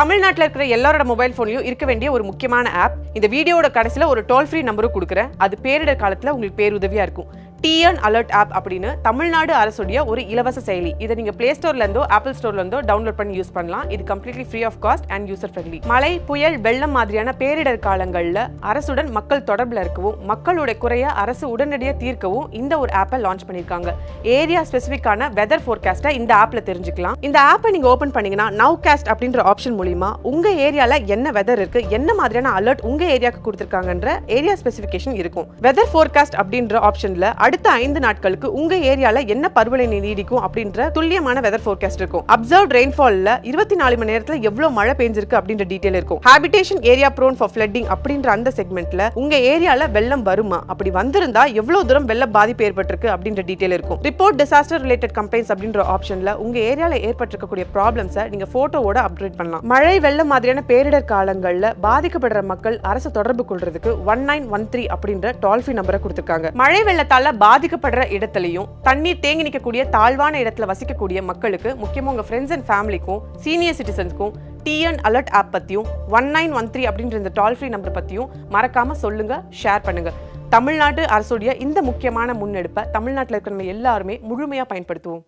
தமிழ்நாட்டில் இருக்கிற எல்லாரோட மொபைல் ஃபோன்லையும் இருக்க வேண்டிய ஒரு முக்கியமான ஆப் இந்த வீடியோட கடைசியில் ஒரு டோல் ஃப்ரீ நம்பரும் கொடுக்குறேன். அது பேரிடர் காலத்தில் உங்களுக்கு பேருதவியாக இருக்கும். டிஎன் அலர்ட் ஆப் அப்படின்னு தமிழ்நாடு அரசுடைய ஒரு இலவச செயலி. இதை நீங்க பிளே ஸ்டோர்லேருந்தோ ஆப்பிள் ஸ்டோர்லேருந்தோ டவுன்லோட் பண்ணி யூஸ் பண்ணலாம். இது completely free of cost and user friendly மழை புயல் வெள்ளம் மாதிரியான பேரிடர் காலங்களில் அரசுடன் மக்கள் தொடர்புல இருக்கவும் மக்களுடைய குறைய அரசு உடனடியாக தீர்க்கவும் இந்த ஒரு ஆப்பை லான்ச் பண்ணியிருக்காங்க. ஏரியா ஸ்பெசிஃபிக்கான வெதர் ஃபோர்காஸ்ட்டை இந்த ஆப்ல தெரிஞ்சுக்கலாம். இந்த ஆப்பை நீங்கள் ஓப்பன் பண்ணீங்கன்னா நவ் காஸ்ட் அப்படின்ற ஆப்ஷன் மூலிமா உங்கள் ஏரியாவில் என்ன வெதர் இருக்கு என்ன மாதிரியான அலர்ட் உங்கள் ஏரியாவுக்கு கொடுத்துருக்காங்கன்ற ஏரியா ஸ்பெசிஃபிகேஷன் இருக்கும். வெதர் ஃபோர்காஸ்ட் அப்படின்ற ஆப்ஷன்ல அடுத்த ஐந்து நாட்களுக்கு உங்க ஏரியால என்ன பருவநிலை நீடிக்கும் அப்படின்ற துல்லியமான வெதர் ஃபோர்காஸ்ட் இருக்கும். அப்சர்வ் ரெயின்ஃபால்ல இருபத்தி நாலு மணி நேரத்துல எவ்வளவு மழை பெஞ்சிருக்கு அப்படின்ற டீடைல் இருக்கும். Habitation area prone for flooding அப்படின்ற அந்த செக்மெண்ட்ல உங்க ஏரியால வெள்ளம் வருமா? அப்படி வந்திருந்தா எவ்வளவு தூரம் வெள்ள பாதிப்பு ஏற்பட்டிருக்கு அப்படின்ற டீடைல் இருக்கும். ரிப்போர்ட் டிசாஸ்டர் ரிலேட்டட் கம்ப்ளைண்ட்ஸ் அப்படின்ற ஆப்ஷன்ல உங்க ஏரியால ஏற்பட்டிருக்கக்கூடிய ப்ராப்ளம்ஸை நீங்க போட்டோவோட அப்டேட் பண்ணலாம். மழை வெள்ளம் மாதிரியான பேரிடர் காலங்கள்ல பாதிக்கப்படுற மக்கள் அரசு தொடர்பு கொள்றதுக்கு ஒன் நைன் ஒன் த்ரீ அப்படின்ற டோல் ஃப்ரீ நம்பரை கொடுத்திருக்காங்க. மழை வெள்ளத்தால பாதிக்கப்படுற இடத்துலையும் தண்ணீர் தேங்கி நிற்கக்கூடிய தாழ்வான இடத்துல வசிக்கக்கூடிய மக்களுக்கு முக்கியமாக உங்கள் ஃப்ரெண்ட்ஸ் அண்ட் ஃபேமிலிக்கும் சீனியர் சிட்டிசன்ஸ்க்கும் டிஎன் அலர்ட் ஆப் பற்றியும் ஒன் நைன் ஒன் த்ரீ அப்படின்ற இந்த டோல் ஃப்ரீ நம்பர் பற்றியும் மறக்காமல் சொல்லுங்கள் ஷேர் பண்ணுங்கள் தமிழ்நாடு அரசுடைய இந்த முக்கியமான முன்னெடுப்பை தமிழ்நாட்டில் இருக்கிற நம்ம எல்லாருமே முழுமையாக பயன்படுத்துவோம்.